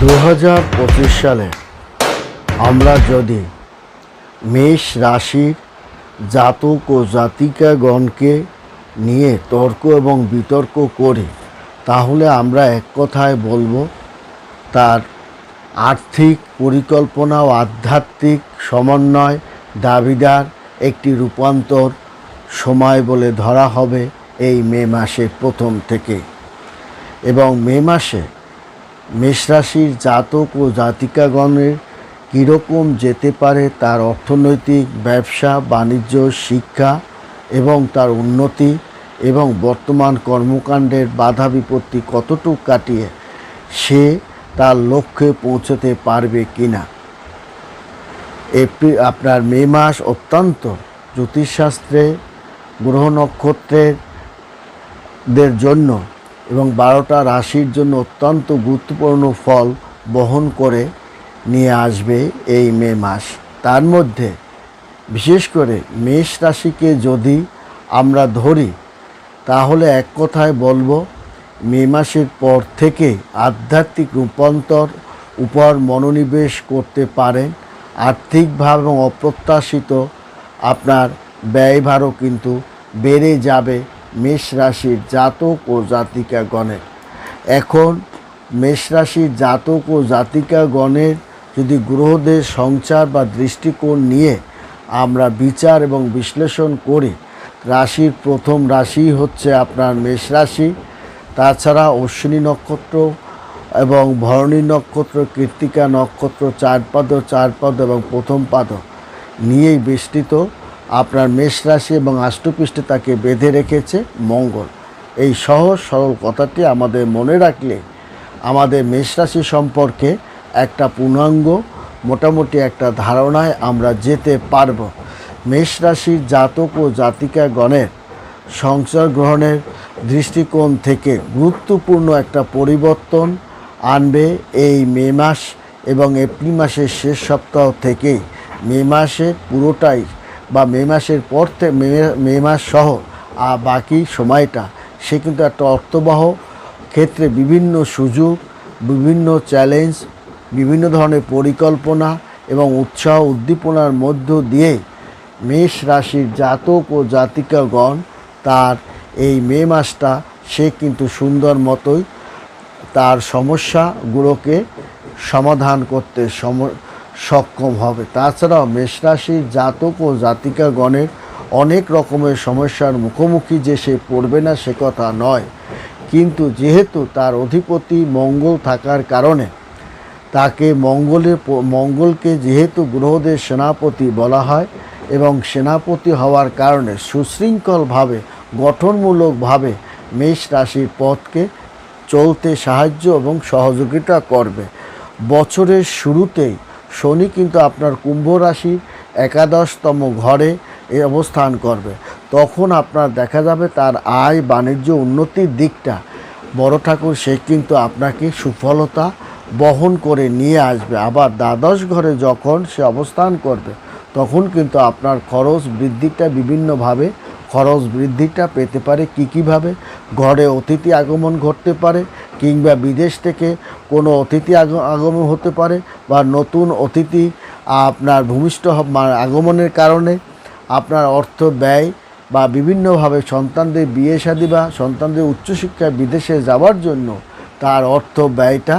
দু হাজার পঁচিশ সালে আমরা যদি মেষ রাশির জাতক ও জাতিকাগণকে নিয়ে তর্ক এবং বিতর্ক করি, তাহলে আমরা এক কথায় বলব, তার আর্থিক পরিকল্পনা ও আধ্যাত্মিক সমন্বয় দাবিদার একটি রূপান্তর সময় বলে ধরা হবে এই মে মাসের প্রথম থেকে। এবং মে মাসে মেষরাশির জাতক ও জাতিকাগণের কীরকম যেতে পারে তার অর্থনৈতিক, ব্যবসা, বাণিজ্য, শিক্ষা এবং তার উন্নতি এবং বর্তমান কর্মকাণ্ডের বাধা বিপত্তি কতটুকু কাটিয়ে সে তার লক্ষ্যে পৌঁছতে পারবে কি না এপ্রিল, আপনার মে মাস অত্যন্ত জ্যোতিষশাস্ত্রে, গ্রহ নক্ষত্রের জন্য এবং বারোটা রাশির জন্য অত্যন্ত গুরুত্বপূর্ণ ফল বহন করে নিয়ে আসবে এই মে মাস। তার মধ্যে বিশেষ করে মেষ রাশিকে যদি আমরা ধরি, তাহলে এক কথায় বলব, মে মাসের পর থেকে আধ্যাত্মিক রূপান্তর উপর মনোনিবেশ করতে পারেন আর্থিকভাবে এবং অপ্রত্যাশিত আপনার ব্যয়ভারও কিন্তু বেড়ে যাবে মেষ রাশির জাতক ও জাতিকাগণের। এখন, মেষ রাশির জাতক ও জাতিকাগণের যদি গ্রহদের সঞ্চার বা দৃষ্টিকোণ নিয়ে আমরা বিচার এবং বিশ্লেষণ করি, রাশির প্রথম রাশি হচ্ছে আপনার মেষ রাশি। তাছাড়া অশ্বিনী নক্ষত্র এবং ভরণী নক্ষত্র, কৃত্তিকা নক্ষত্র চার পাদ চার পাদ এবং প্রথম পাদ নিয়েই বেষ্টিত। আপনার মেষ রাশি এবং আষ্টপৃষ্ঠে তাকে বেঁধে রেখেছে মঙ্গল। এই সহজ, সরল কথাটি আমাদের মনে রাখলে আমাদের মেষ রাশি সম্পর্কে একটা পূর্ণাঙ্গ, মোটামুটি একটা ধারণায় আমরা যেতে পারব। মেষ রাশির জাতক ও জাতিকাগণের সংসার গ্রহণের দৃষ্টিকোণ থেকে গুরুত্বপূর্ণ একটা পরিবর্তন আনবে এই মে মাস এবং এপ্রিল মাসের শেষ সপ্তাহ থেকেই। মে মাসের পুরোটাই বা মে মাসের পর থেকে মে মাস সহ আর বাকি সময়টা, সে কিন্তু একটা অর্থবহ ক্ষেত্রে বিভিন্ন সুযোগ, বিভিন্ন চ্যালেঞ্জ বিভিন্ন ধরনের পরিকল্পনা এবং উৎসাহ উদ্দীপনার মধ্য দিয়ে মেষ রাশির জাতক ও জাতিকাগণ তার এই মে মাসটা, সে কিন্তু সুন্দর মতোই তার সমস্যাগুলোকে সমাধান করতে সম সক্ষম হবে। তাছাড়াও মেষরাশির জাতক ও জাতিকাগণের অনেক রকমের সমস্যার মুখোমুখি যে সে পড়বে না সে কথা নয়। কিন্তু যেহেতু তার অধিপতি মঙ্গল থাকার কারণে তাকে মঙ্গলের মঙ্গলকে যেহেতু গ্রহদের সেনাপতি বলা হয় এবং সেনাপতি হওয়ার কারণে সুশৃঙ্খলভাবে, গঠনমূলকভাবে মেষ রাশির পথকে চলতে সাহায্য এবং সহযোগিতা করবে। বছরের শুরুতেই শনি কিন্তু আপনার কুম্ভ রাশির একাদশতম ঘরে এ অবস্থান করবে। তখন আপনার দেখা যাবে তার আয় বাণিজ্য উন্নতির দিকটা। বড় ঠাকুর, সে কিন্তু আপনাকে সুফলতা বহন করে নিয়ে আসবে। আবার দ্বাদশ ঘরে যখন সে অবস্থান করবে, তখন কিন্তু আপনার খরচ বৃদ্ধিটা বিভিন্নভাবে খরচ বৃদ্ধিটা পেতে পারে কী কীভাবে? ঘরে অতিথি আগমন ঘটতে পারে কিংবা বিদেশ থেকে কোনো অতিথি আগমন হতে পারে বা নতুন অতিথি আপনার ভূমিষ্ঠ আগমনের কারণে আপনার অর্থ ব্যয় বা বিভিন্নভাবে সন্তানদের বিয়ে শাদী বা সন্তানদের উচ্চশিক্ষায় বিদেশে যাওয়ার জন্য তার অর্থ ব্যয়টা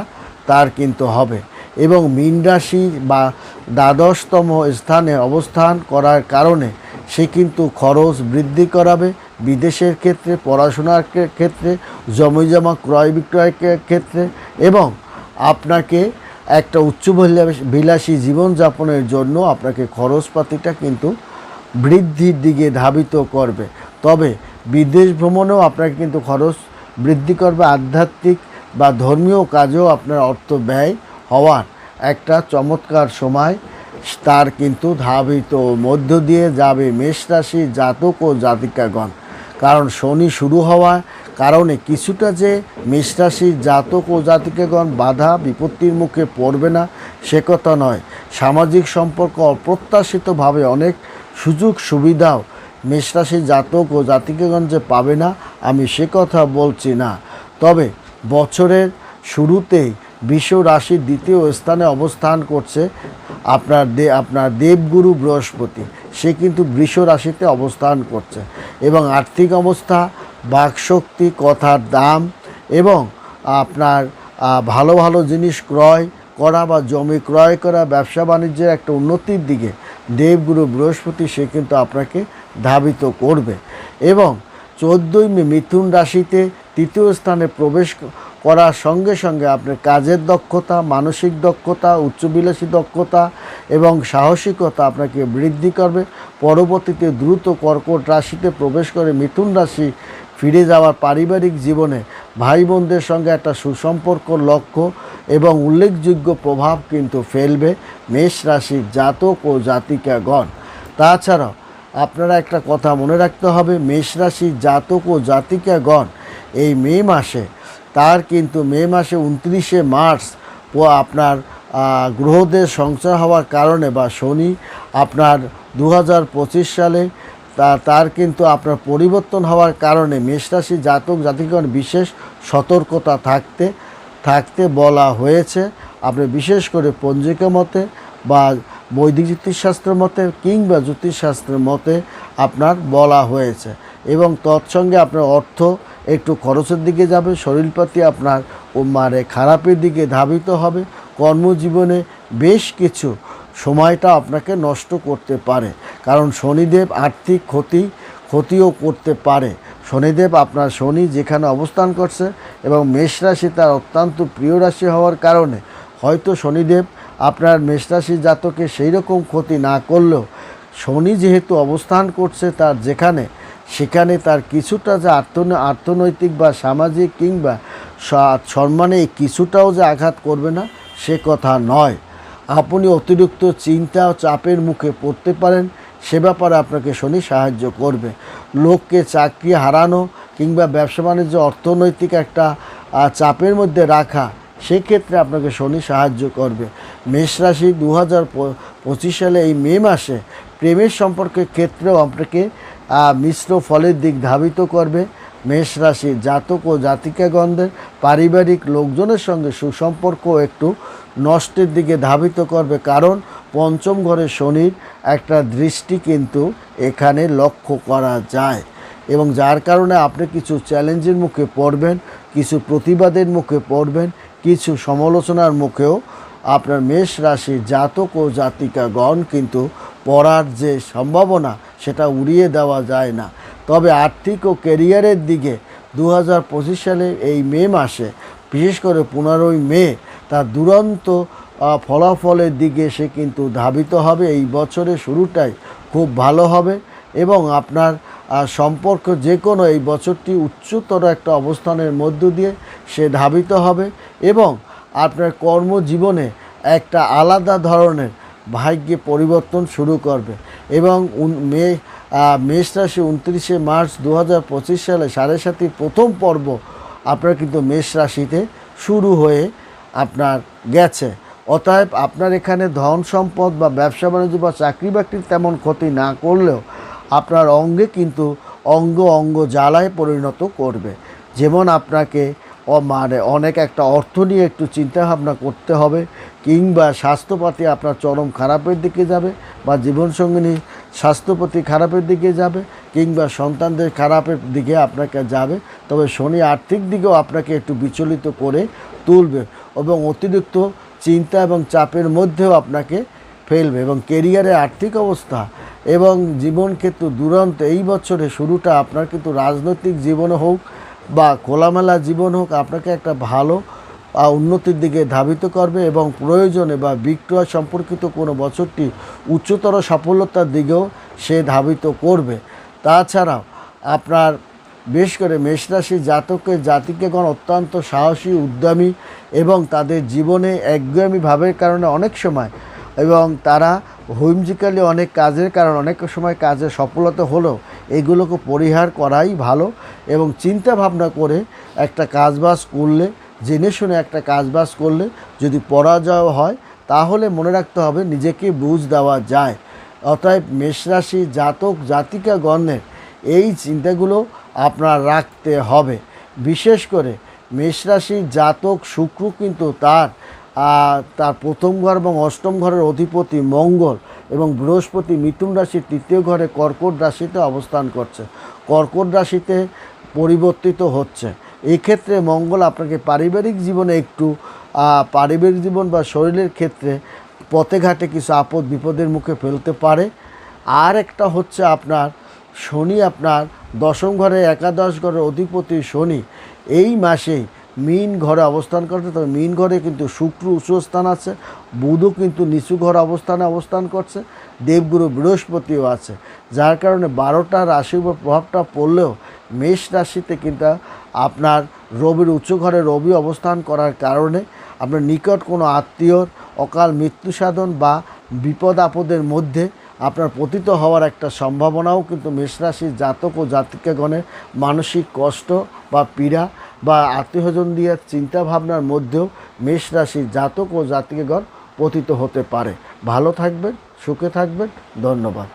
তার কিন্তু হবে এবং মীন রাশি বা দ্বাদশতম স্থানে অবস্থান করার কারণে সে কিন্তু খরচ বৃদ্ধি করাবে। বিদেশের ক্ষেত্রে, পড়াশোনার ক্ষে- ক্ষেত্রে জমিজমা ক্রয় বিক্রয়ের ক্ষেত্রে এবং আপনাকে একটা উচ্চ বিলাসী জীবনযাপনের জন্য আপনাকে খরচপাতিটা কিন্তু বৃদ্ধির দিকে ধাবিত করবে। তবে বিদেশ ভ্রমণেও আপনাকে কিন্তু খরচ বৃদ্ধি করবে। আধ্যাত্মিক বা ধর্মীয় কাজেও আপনার অর্থ ব্যয় হওয়ার একটা চমৎকার সময় তার কিন্তু ধাবিত মধ্য দিয়ে যাবে মেষ রাশি জাতক ও জাতিকাগণ। কারণ শনি শুরু হওয়ার কারণে কিছুটা যে মেষ রাশির জাতক ও জাতিকাগণ বাধা বিপত্তির মুখে পড়বে না, সে কথা নয়। সামাজিক সম্পর্ক অপ্রত্যাশিতভাবে অনেক সুযোগ সুবিধাও মেষরাশির জাতক ও জাতিকাগণ যে পাবে না, আমি সে কথা বলছি না। তবে বছরের শুরুতেই বিশ্ব রাশির দ্বিতীয় স্থানে অবস্থান করছে। আপনার দে, আপনার দেবগুরু বৃহস্পতি, সে কিন্তু বৃষ রাশিতে অবস্থান করছে এবং আর্থিক অবস্থা, বাকশক্তি, কথার দাম এবং আপনার ভালো ভালো জিনিস ক্রয় করা বা জমি ক্রয় করা, ব্যবসা বাণিজ্যের একটা উন্নতির দিকে দেবগুরু বৃহস্পতি, সে কিন্তু আপনাকে ধাবিত করবে এবং চোদ্দোই মে মিথুন রাশিতে তৃতীয় স্থানে প্রবেশ করার সঙ্গে সঙ্গে আপনার কাজের দক্ষতা, মানসিক দক্ষতা, উচ্চবিলাসী দক্ষতা এবং সাহসিকতা আপনাকে বৃদ্ধি করবে। পরবর্তীতে দ্রুত কর্কট রাশিতে প্রবেশ করে মিথুন রাশি ফিরে যাওয়ার পারিবারিক জীবনে ভাই বোনদের সঙ্গে একটা সুসম্পর্ক লক্ষ্য এবং উল্লেখযোগ্য প্রভাব কিন্তু ফেলবে মেষ রাশির জাতক ও জাতিকাগণ। তাছাড়াও আপনারা একটা কথা মনে রাখতে হবে, মেষ রাশির জাতক ও জাতিকাগণ এই মে মাসে তার কিন্তু মে মাসে উনত্রিশে মার্চ ও আপনার গ্রহদের সংসার হওয়ার কারণে বা শনি আপনার দু হাজার পঁচিশ সালে তা, তার কিন্তু আপনার পরিবর্তন হওয়ার কারণে মেষরাশি জাতক জাতিগণ বিশেষ সতর্কতা থাকতে থাকতে বলা হয়েছে। আপনি বিশেষ করে পঞ্জিকা মতে বা বৈদিক জ্যোতিষশাস্ত্রের মতে কিংবা জ্যোতিষশাস্ত্রের মতে আপনার বলা হয়েছে এবং তৎসঙ্গে আপনার অর্থ একটু খরচের দিকে যাবে, শরীরপাতি আপনার ও মানে খারাপের দিকে ধাবিত হবে, কর্মজীবনে বেশ কিছু সময়টা আপনাকে নষ্ট করতে পারে। কারণ শনিদেব আর্থিক ক্ষতি, ক্ষতিও করতে পারে। শনিদেব আপনার শনি যেখানে অবস্থান করছে এবং মেষ রাশি তার অত্যন্ত প্রিয় রাশি হওয়ার কারণে, হয়তো শনিদেব আপনার মেষ রাশি জাতকে সেই রকম ক্ষতি না করলেও, শনি যেহেতু অবস্থান করছে তার যেখানে সেখানে তার কিছুটা যে আর্থন আর্থনৈতিক বা সামাজিক কিংবা সম্মানে কিছুটাও যে আঘাত করবে না, সে কথা নয়। আপনি অতিরিক্ত চিন্তা ও চাপের মুখে পড়তে পারেন, সে ব্যাপারে আপনাকে শনি সাহায্য করবে। লোককে চাকরি হারানো কিংবা ব্যবসা বাণিজ্য, অর্থনৈতিক একটা চাপের মধ্যে রাখা, সেক্ষেত্রে আপনাকে শনি সাহায্য করবে। মেষ রাশি দু হাজার পঁচিশ সালে এই মে মাসে প্রেমের সম্পর্কের ক্ষেত্রেও আপনাকে মিশ্র ফলের দিক ধাবিত করবে। মেষ রাশি জাতক ও জাতিকাগণদের পারিবারিক লোকজনের সঙ্গে সুসম্পর্ক একটু নষ্টের দিকে ধাবিত করবে কারণ পঞ্চম ঘরে শনির একটা দৃষ্টি কিন্তু এখানে লক্ষ্য করা যায় এবং যার কারণে আপনি কিছু চ্যালেঞ্জের মুখে পড়বেন, কিছু প্রতিবাদের মুখে পড়বেন, কিছু সমালোচনার মুখেও আপনার মেষ রাশির জাতক ও জাতিকাগণ কিন্তু পড়ার যে সম্ভাবনা সেটা উড়িয়ে দেওয়া যায় না। তবে আর্থিক ও ক্যারিয়ারের দিকে দু হাজার পঁচিশ সালে এই মে মাসে, বিশেষ করে পনেরোই মে, তার দুরন্ত ফলাফলের দিকে সে কিন্তু ধাবিত হবে। এই বছরের শুরুটাই খুব ভালো হবে এবং আপনার সম্পর্ক যে কোনো এই বছরটি উচ্চতর একটা অবস্থানের মধ্য দিয়ে সে ধাবিত হবে এবং আপনার কর্মজীবনে একটা আলাদা ধরনের ভাগ্যে পরিবর্তন শুরু করবে। এবং মে মেষ রাশি উনত্রিশে মার্চ দু হাজার পঁচিশ সালে সাড়ে সাতির প্রথম পর্ব আপনার কিন্তু মেষ রাশিতে শুরু হয়ে আপনার গেছে। অতএব আপনার এখানে ধন সম্পদ বা ব্যবসা বাণিজ্য বা চাকরি বাকরির তেমন ক্ষতি না করলেও আপনার অঙ্গে কিন্তু অঙ্গ অঙ্গ জ্বালায় পরিণত করবে। যেমন আপনাকে মানে অনেক একটা অর্থ নিয়ে একটু চিন্তাভাবনা করতে হবে, কিংবা স্বাস্থ্যপাতি আপনার চরম খারাপের দিকে যাবে, বা জীবনসঙ্গিনী স্বাস্থ্যপাতি খারাপের দিকে যাবে, কিংবা সন্তানদের খারাপের দিকে আপনাকে যাবে। তবে শনি আর্থিক দিকেও আপনাকে একটু বিচলিত করে তুলবে এবং অতিরিক্ত চিন্তা এবং চাপের মধ্যেও আপনাকে ফেলবে এবং কেরিয়ারের আর্থিক অবস্থা এবং জীবন ক্ষেত্র দুরন্ত এই বছরে শুরুটা আপনার কিন্তু রাজনৈতিক জীবনে হোক বা খোলামেলা জীবন হোক আপনাকে একটা ভালো উন্নতির দিকে ধাবিত করবে এবং প্রয়োজনে বা বিক্রয় সম্পর্কিত কোনো বছরটি উচ্চতর সফলতার দিকেও সে ধাবিত করবে। তাছাড়াও আপনার বেশ করে মেষরাশি জাতকের জাতিকেগণ অত্যন্ত সাহসী, উদ্যমী এবং তাদের জীবনে একগুয়ামি কারণে অনেক সময় এবং তারা হুইমজিক্যালি অনেক কাজের কারণ, অনেক সময় কাজে সফলতা হলেও এগুলোকে পরিহার করাই ভালো এবং চিন্তা ভাবনা করে একটা কাজবাজ করলে, জেনে শুনে একটা কাজবাজ করলে যদি পরাজয় হয়, তাহলে মনে রাখতে হবে নিজেকে বুঝ দেওয়া যায়। অতএব মেষরাশি জাতক জাতিকা গণের এই চিন্তাগুলো আপনার রাখতে হবে। বিশেষ করে মেষরাশি জাতক শুক্র কিন্তু তার তার প্রথম ঘর এবং অষ্টম ঘরের অধিপতি মঙ্গল এবং বৃহস্পতি মিথুন রাশির তৃতীয় ঘরে কর্কট রাশিতে অবস্থান করছে। কর্কট রাশিতে পরিবর্তিত হচ্ছে। এক্ষেত্রে মঙ্গল আপনাকে পারিবারিক জীবনে একটু পারিবারিক জীবন বা শরীরের ক্ষেত্রে পথে ঘাটে কিছু আপদ বিপদের মুখে ফেলতে পারে। আর একটা হচ্ছে আপনার শনি, আপনার দশম ঘরে একাদশ ঘরের অধিপতি শনি। এই মাসেই মিন ঘরে অবস্থান করছে, তবে মিন ঘরে কিন্তু শুক্র উচ্চ স্থান আছে, বুধও কিন্তু নিচু ঘর অবস্থানে অবস্থান করছে, দেবগুরু বৃহস্পতিও আছে। যার কারণে বারোটা রাশির উপর প্রভাবটা পড়লেও মেষ রাশিতে কিন্তু আপনার রবির উচ্চ ঘরে রবি অবস্থান করার কারণে আপনার নিকট কোনো আত্মীয়র অকাল মৃত্যু সাধন বা বিপদ আপদের মধ্যে আপনার পতিত হওয়ার একটা সম্ভাবনাও কিন্তু মেষরাশির জাতক ও জাতিকাগণের মানসিক কষ্ট বা পীড়া বা আত্মীয়স্বজন দিয়ে চিন্তা ভাবনার মধ্যেও মেষ রাশির জাতক ও জাতিকেগণ পতিত হতে পারে। ভালো থাকবেন, সুখে থাকবেন, ধন্যবাদ।